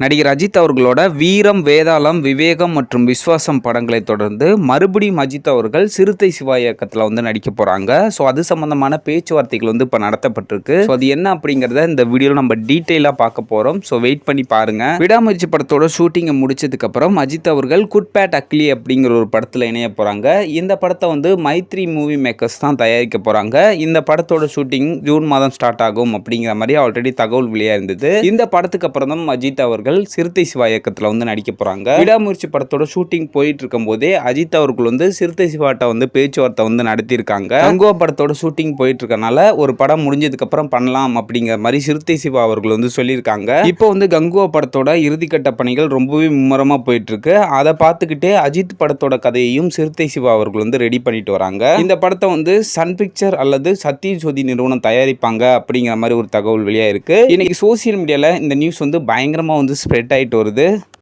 நடிகர் அஜித் அவர்களோட வீரம் வேதாளம் விவேகம் மற்றும் விஸ்வாசம் படங்களை தொடர்ந்து மறுபடியும் அஜித் அவர்கள் சிறுத்தை சிவா இயக்கத்தில் வந்து நடிக்க போகிறாங்க ஸோ அது சம்மந்தமான பேச்சுவார்த்தைகள் வந்து இப்போ நடத்தப்பட்டிருக்கு. ஸோ அது என்ன அப்படிங்கிறத இந்த வீடியோவில் நம்ம டீட்டெயிலாக பார்க்க போகிறோம் ஸோ வெயிட் பண்ணி பாருங்க. விடாமுயற்சி படத்தோட ஷூட்டிங்கை முடிச்சதுக்கப்புறம் அஜித் அவர்கள் குட்பேட் அக்லி அப்படிங்கிற ஒரு படத்தில் இணைய போகிறாங்க இந்த படத்தை வந்து மைத்ரி மூவி மேக்கர்ஸ் தான் தயாரிக்க போகிறாங்க இந்த படத்தோட ஷூட்டிங் ஜூன் மாதம் ஸ்டார்ட் ஆகும் அப்படிங்கிற மாதிரி ஆல்ரெடி தகவல் வெளியாக இருந்தது இந்த படத்துக்கு அப்புறம் தான் அஜித் அவர்கள் சிறுத்தை சிவா இயக்கத்தில் வந்து நடிக்க போகிறாங்க விடாமுயற்சி படத்தோட ஷூட்டிங் போயிட்டு இருக்கும் போதே அஜித் அவர்கள் வந்து சிறுத்தை சிவாட்ட வந்து பேச்சுவார்த்தை வந்து நடத்தியிருக்காங்க. கங்குவா படத்தோட ஷூட்டிங் போயிட்டு இருக்கனால ஒரு படம் முடிஞ்சதுக்கு அப்புறம் பண்ணலாம் அப்படிங்கிற மாதிரி சிறுத்தை சிவா அவர்கள் வந்து சொல்லியிருக்காங்க. இப்போ வந்து கங்குவா படத்தோட இறுதிக்கட்ட பணிகள் ரொம்பவே மும்முரமாக போயிட்டு இருக்கு அதை பார்த்துக்கிட்டே அஜித் படத்தோட கதையையும் சிறுத்தை சிவா அவர்கள் வந்து ரெடி பண்ணிட்டு வராங்க. இந்த படத்தை வந்து சன் பிக்சர் அல்லது சத்திய ஜோதி நிறுவனம் தயாரிப்பாங்க அப்படிங்கிற மாதிரி ஒரு தகவல் வெளியாக இருக்கு இன்னைக்கு சோசியல் மீடியாவில் இந்த நியூஸ் வந்து பயங்கரமாக வந்து ஸ்ப்ரெட் ஆகிட்டு வருது.